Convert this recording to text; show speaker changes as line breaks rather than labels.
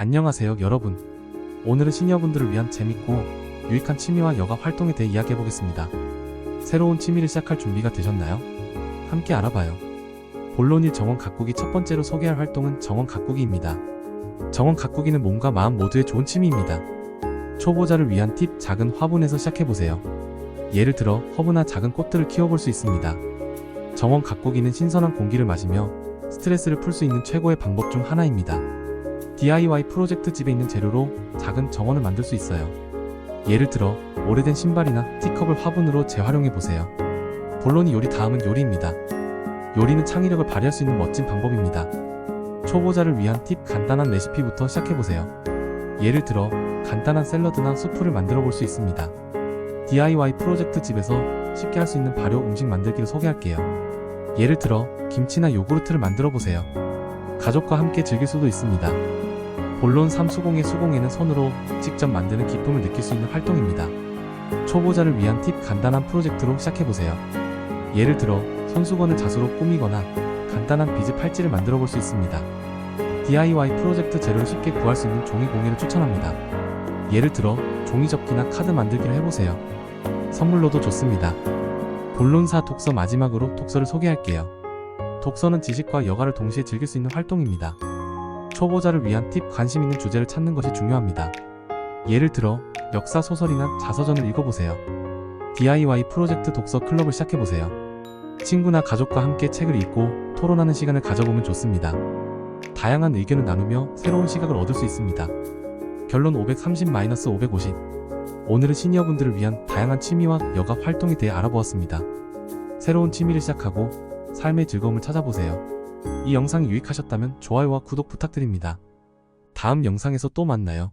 안녕하세요 여러분. 오늘은 시니어분들을 위한 재밌고 유익한 취미와 여가 활동에 대해 이야기해보겠습니다. 새로운 취미를 시작할 준비가 되셨나요? 함께 알아봐요. 본론일 정원 가꾸기 첫 번째로 소개할 활동은 정원 가꾸기입니다. 정원 가꾸기는 몸과 마음 모두에 좋은 취미입니다. 초보자를 위한 팁 작은 화분에서 시작해보세요. 예를 들어 허브나 작은 꽃들을 키워볼 수 있습니다. 정원 가꾸기는 신선한 공기를 마시며 스트레스를 풀 수 있는 최고의 방법 중 하나입니다 DIY 프로젝트 집에 있는 재료로 작은 정원을 만들 수 있어요. 예를 들어 오래된 신발이나 티컵을 화분으로 재활용해 보세요. 본론이 요리 다음은 요리입니다. 요리는 창의력을 발휘할 수 있는 멋진 방법입니다. 초보자를 위한 팁 간단한 레시피부터 시작해 보세요. 예를 들어 간단한 샐러드나 수프를 만들어 볼 수 있습니다. DIY 프로젝트 집에서 쉽게 할 수 있는 발효 음식 만들기를 소개할게요. 예를 들어 김치나 요구르트를 만들어 보세요. 가족과 함께 즐길 수도 있습니다. 본론 3수공의 수공예는 손으로 직접 만드는 기쁨을 느낄 수 있는 활동입니다. 초보자를 위한 팁 간단한 프로젝트로 시작해보세요. 예를 들어 손수건을 자수로 꾸미거나 간단한 비즈 팔찌를 만들어 볼 수 있습니다. DIY 프로젝트 재료를 쉽게 구할 수 있는 종이 공예를 추천합니다. 예를 들어 종이 접기나 카드 만들기를 해보세요. 선물로도 좋습니다. 본론사 독서 마지막으로 독서를 소개할게요. 독서는 지식과 여가를 동시에 즐길 수 있는 활동입니다. 초보자를 위한 팁 관심 있는 주제를 찾는 것이 중요합니다. 예를 들어 역사 소설이나 자서전을 읽어보세요. DIY 프로젝트 독서 클럽을 시작해보세요. 친구나 가족과 함께 책을 읽고 토론하는 시간을 가져보면 좋습니다. 다양한 의견을 나누며 새로운 시각을 얻을 수 있습니다. 결론 530-550 오늘은 시니어분들을 위한 다양한 취미와 여가 활동에 대해 알아보았습니다. 새로운 취미를 시작하고 삶의 즐거움을 찾아보세요. 이 영상이 유익하셨다면 좋아요와 구독 부탁드립니다. 다음 영상에서 또 만나요.